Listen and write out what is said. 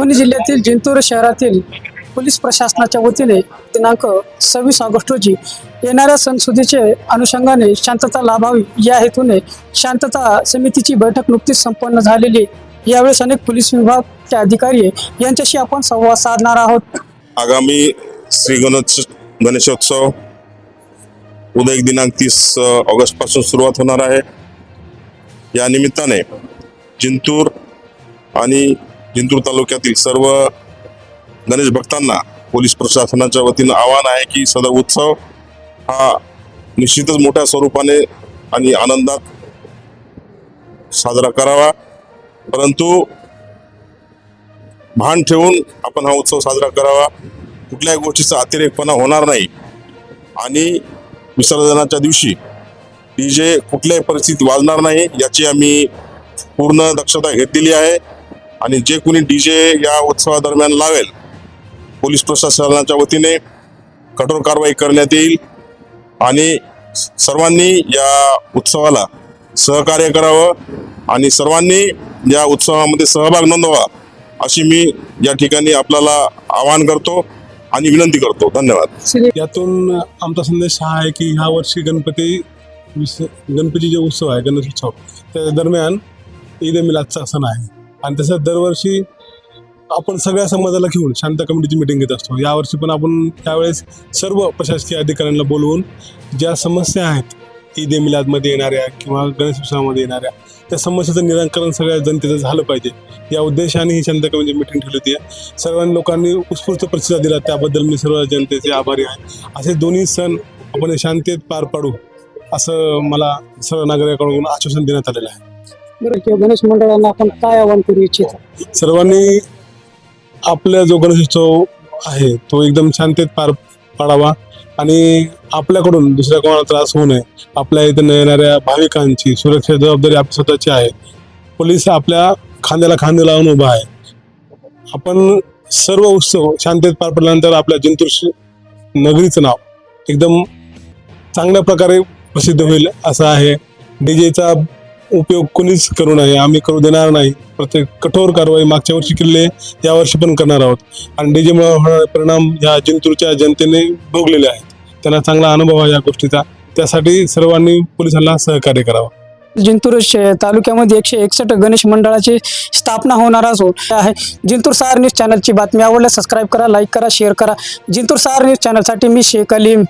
परभणी जिल्ह्यातील जिंतूर शहरातील पोलीस प्रशासनाच्या वतीने दिनांक सव्वीस ऑगस्ट रोजी येणाऱ्या सणसुदीचे अनुषंगाने शांतता लाभावी या हेतूने शांतता समितीची बैठक नुकतीच संपन्न झालेली. यावेळेस अनेक पोलीस विभागचे अधिकारी यांच्याशी आपण संवाद साधणार आहोत. आगामी श्री गणेश गणेशोत्सव उद्या एक दिनांक तीस ऑगस्टपासून सुरुवात होणार आहे. या निमित्ताने जिंतूर आणि जिंतूर तालुक्यातील सर्व गणेश भक्तांना पोलीस प्रशासनाच्या वतीनं आवाहन आहे की सदर उत्सव हा निश्चितच मोठ्या स्वरूपाने आणि आनंदात साजरा करावा. परंतु भान ठेवून आपण हा उत्सव साजरा करावा. कुठल्याही गोष्टीचा अतिरेकपणा होणार नाही. आणि विसर्जनाच्या दिवशी डी जे कुठल्याही परिस्थितीत वाजणार नाही याची आम्ही पूर्ण दक्षता घेतलेली आहे. आणि जे कोणी डी जे या उत्सवादरम्यान लावेल पोलीस प्रशासनाच्या वतीने कठोर कारवाई करण्यात येईल आणि सर्वांनी या उत्सवाला सहकार्य करावं आणि सर्वांनी या उत्सवामध्ये सहभाग नोंदवा अशी मी या ठिकाणी आपल्याला आवाहन करतो आणि विनंती करतो. धन्यवाद. यातून आमचा संदेश हा आहे की ह्या वर्षी गणपती विस गणपती जे उत्सव आहे गणेश उत्सव त्या दरम्यान ईद मिलादचा सण आहे. आणि तसंच दरवर्षी आपण सगळ्या समाजाला घेऊन शांत कमिटीची मिटिंग घेत असतो. यावर्षी पण आपण त्यावेळेस सर्व प्रशासकीय अधिकाऱ्यांना बोलवून ज्या समस्या आहेत ईद ए मिलादमध्ये येणाऱ्या किंवा गणेश उत्सवामध्ये येणाऱ्या त्या समस्येचं निराकरण सगळ्या जनतेचं झालं पाहिजे. या उद्देशाने ही शांत कमिटी मिटिंग ठेवली होती. सर्वांनी लोकांनी उत्स्फूर्त प्रतिसाद दिला. त्याबद्दल मी सर्व जनतेचे आभारी आहे. असे दोन्ही सण आपण शांतेत पार पाडू असं मला सर्व नागरिकांकडून आश्वासन देण्यात आलेलं आहे. बरं किंवा गणेश मंडळांना आपण काय आवाहन करू इच्छित? सर्वांनी आपला जो गणेशोत्सव आहे तो एकदम शांततेत पार पाडावा आणि आपल्याकडून दुसऱ्या कोणाला त्रास होऊ नये. आपल्या इथं येणाऱ्या भाविकांची सुरक्षा जबाबदारी आपली स्वतःची आहे. पोलीस आपल्या खांद्याला खांदे लावून उभा आहे. आपण सर्व उत्सव शांततेत पार पडल्यानंतर आपल्या जिंतूर श- नगरीचं नाव एकदम चांगल्या प्रकारे प्रसिद्ध होईल असं आहे. डीजेचा उपयोग कोणीच करू नये. आम्ही करू देणार नाही. प्रत्येक कठोर कारवाई मागच्या वर्षी केली यावर्षी पण करणार आहोत. आणि डीजेमुळे होणारे परिणाम ह्या जिंतूरच्या जनतेने भोगलेले आहेत. त्यांना चांगला अनुभव आहे या गोष्टीचा. त्यासाठी सर्वांनी पोलिसांना सहकार्य करावं. जिंतूर तालुक्यामध्ये एकशे एकसष्ट गणेश मंडळाची स्थापना होणार असून आहे जिंतूर सहार न्यूज चॅनलची बातमी. आवडल्यास सबस्क्राईब करा लाईक करा शेअर करा. जिंतूर सहार न्यूज चॅनलसाठी मी शेख अलीम.